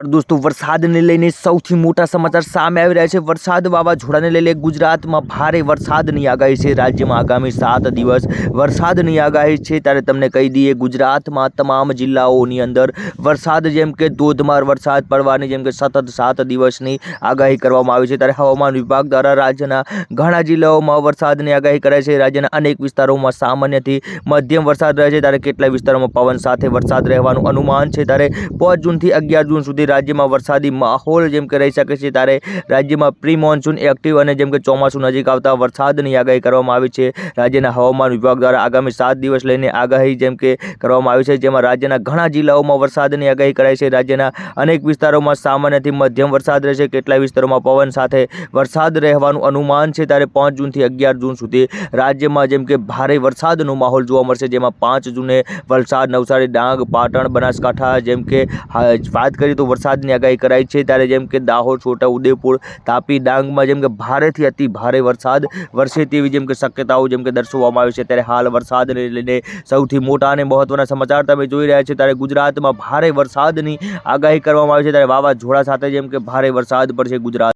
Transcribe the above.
દોસ્તો, વરસાદને લઈને સૌથી મોટા સમાચાર સામે આવી રહ્યા છે. વરસાદ વાવાઝોડાને લઈને ગુજરાતમાં ભારે વરસાદની આગાહી છે. રાજ્યમાં આગામી સાત દિવસ વરસાદની આગાહી છે. ત્યારે તમને કહી દઈએ, ગુજરાતમાં તમામ જિલ્લાઓની અંદર વરસાદ, જેમ કે ધોધમાર વરસાદ પડવાની, જેમ કે સતત સાત દિવસની આગાહી કરવામાં આવી છે. ત્યારે હવામાન વિભાગ દ્વારા રાજ્યના ઘણા જિલ્લાઓમાં વરસાદની આગાહી કરાઈ છે. રાજ્યના અનેક વિસ્તારોમાં સામાન્યથી મધ્યમ વરસાદ રહે છે. ત્યારે કેટલાય વિસ્તારોમાં પવન સાથે વરસાદ રહેવાનું અનુમાન છે. ત્યારે પાંચ જૂનથી અગિયાર જૂન સુધી રાજ્યમાં વરસાદી માહોલ જેમ કે રહી શકે છે, ત્યારે રાજ્યમાં પ્રી મોન્સૂન એક્ટિવ અને જેમ કે ચોમાસું નજીક આવતા વરસાદની આગાહી કરવામાં આવી છે. રાજ્યના હવામાન વિભાગ દ્વારા આગામી સાત દિવસ લઈને આગાહી જેમ કે કરવામાં આવી છે, જેમાં રાજ્યના ઘણા જિલ્લાઓમાં વરસાદની આગાહી કરાઈ છે. રાજ્યના અનેક વિસ્તારોમાં સામાન્યથી મધ્યમ વરસાદ રહેશે. કેટલાય વિસ્તારોમાં પવન સાથે વરસાદ રહેવાનું અનુમાન છે. ત્યારે પાંચ જૂનથી અગિયાર જૂન સુધી રાજ્યમાં જેમ કે ભારે વરસાદનો માહોલ જોવા મળશે, જેમાં પાંચ જૂને વલસાડ, નવસારી, ડાંગ, પાટણ, બનાસકાંઠા જેમ કે વાત કરીએ તો વરસાદની આગાહી કરાઈ છે ત્યારે જેમ કે દાહોદ, છોટા ઉદેપુર, તાપી, ડાંગમાં જેમ કે ભારેથી અતિ ભારે વરસાદ વરસે તેવી જેમ કે શક્યતાઓ જેમ કે દર્શાવવામાં આવી છે. ત્યારે હાલ વરસાદને લઈને સૌથી મોટા અને મહત્ત્વના સમાચાર તમે જોઈ રહ્યા છો. ત્યારે ગુજરાતમાં ભારે વરસાદની આગાહી કરવામાં આવી છે. ત્યારે વાવાઝોડા સાથે જેમ કે ભારે વરસાદ પડશે ગુજરાત